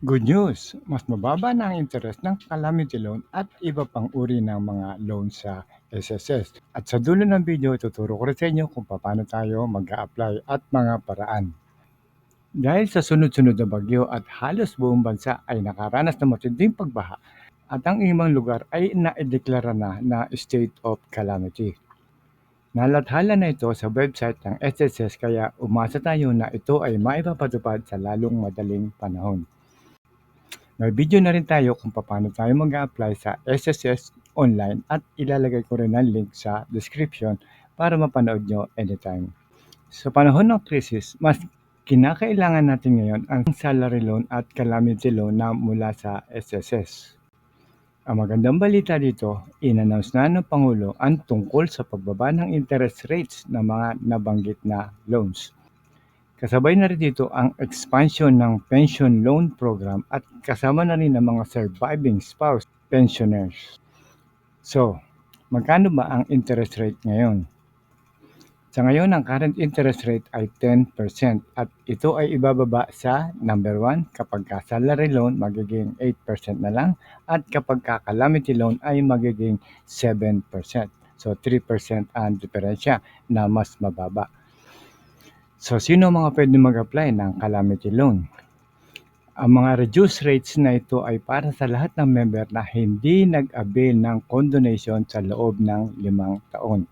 Good news! Mas mababa na ang interest ng calamity loan at iba pang uri ng mga loan sa SSS. At sa dulo ng video, tuturo ko rin sa inyo kung paano tayo mag apply at mga paraan. Dahil sa sunod-sunod na bagyo at halos buong bansa ay nakaranas ng matinding pagbaha at ang imang lugar ay naideklara na na state of calamity. Nalathala na ito sa website ng SSS kaya umasa tayo na ito ay maipapatupad sa lalong madaling panahon. May video na rin tayo kung paano tayo mag apply sa SSS online at ilalagay ko rin ang link sa description para mapanood nyo anytime. Sa panahon ng krisis, mas kinakailangan natin ngayon ang salary loan at calamity loan na mula sa SSS. Ang magandang balita dito, inannounce na ng Pangulo ang tungkol sa pagbaba ng interest rates ng mga nabanggit na loans. Kasabay na rin dito ang expansion ng pension loan program at kasama na rin ang mga surviving spouse pensioners. So, magkano ba ang interest rate ngayon? Sa ngayon, ang current interest rate ay 10% at ito ay ibababa sa number 1 kapag ka salary loan magiging 8% na lang at kapag ka calamity loan ay magiging 7%. So 3% ang diferensya na mas mababa. So sino mga pwede mag-apply ng calamity loan? Ang mga reduced rates na ito ay para sa lahat ng member na hindi nag-avail ng condonation sa loob ng limang taon.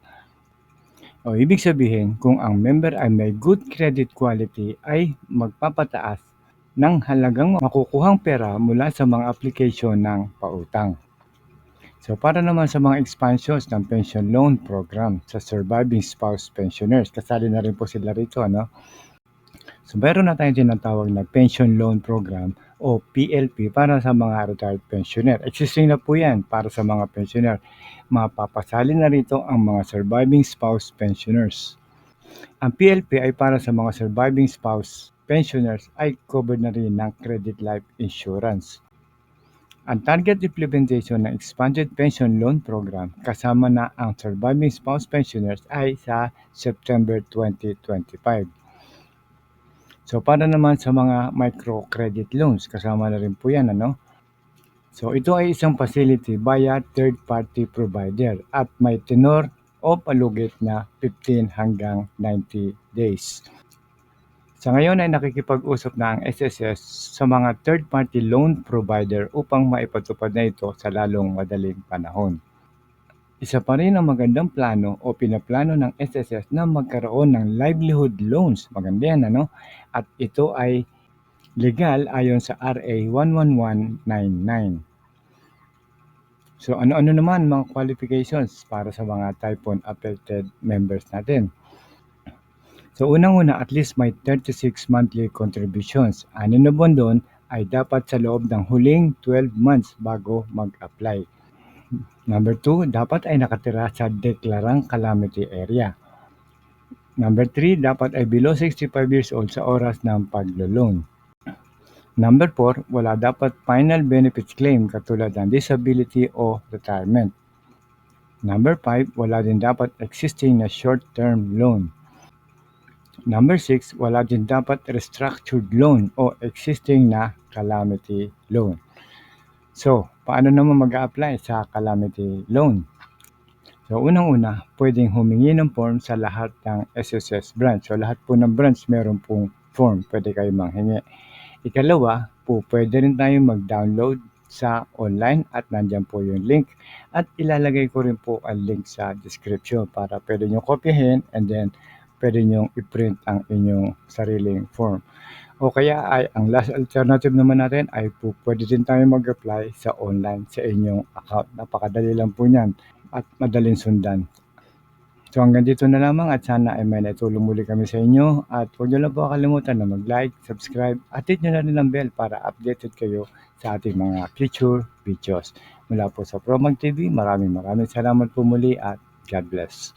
O ibig sabihin, kung ang member ay may good credit quality ay magpapataas ng halagang makukuhang pera mula sa mga application ng pautang. So para naman sa mga expansions ng pension loan program sa surviving spouse pensioners, kasali na rin po sila rito. Ano? So meron na tayong tinatawag na pension loan program o PLP para sa mga retired pensioner. Existing na po yan para sa mga pensioner. Mapapasali na rito ang mga surviving spouse pensioners. Ang PLP ay para sa mga surviving spouse pensioners ay covered na rin ng credit life insurance. Ang target implementation ng Expanded Pension Loan Program kasama na ang surviving spouse pensioners ay sa September 2025. So para naman sa mga microcredit loans, kasama na rin po yan. Ano? So ito ay isang facility via third-party provider at may tenor o palugit na 15 hanggang 90 days. Sa ngayon ay nakikipag-usap na ang SSS sa mga third-party loan provider upang maipatupad na ito sa lalong madaling panahon. Isa pa rin ang magandang plano o pinaplano ng SSS na magkaroon ng livelihood loans. Maganda yan, ano? At ito ay legal ayon sa RA 11199. So ano-ano naman mga qualifications para sa mga typhoon affected members natin? So unang-una, at least may 36 monthly contributions. Ano na buwan doon ay dapat sa loob ng huling 12 months bago mag-apply. Number 2, dapat ay nakatira sa deklarang calamity area. Number 3, dapat ay below 65 years old sa oras ng paglo-loan. Number 4, wala dapat final benefits claim katulad ng disability o retirement. Number 5, wala din dapat existing na short-term loan. Number 6, wala din dapat restructured loan o existing na calamity loan. So, paano naman mag apply sa calamity loan? So, unang-una, pwedeng humingi ng form sa lahat ng SSS branch. So, lahat po ng branch meron pong form. Pwede kayo manghingi. Ikalawa, po pwede rin tayo mag-download sa online at nandyan po yung link. At ilalagay ko rin po ang link sa description para pwede nyo kopyahin and then pwede nyo i-print ang inyong sariling form. O kaya ay ang last alternative naman natin ay po pwede din tayo mag-apply sa online sa inyong account. Napakadali lang po niyan at madaling sundan. So hanggang dito na lamang at sana ay may naitulong muli kami sa inyo at huwag niyo lang po kalimutan na mag-like, subscribe at hit nyo na rin ang bell para updated kayo sa ating mga future videos. Mula po sa Promag TV, maraming maraming salamat po muli at God bless.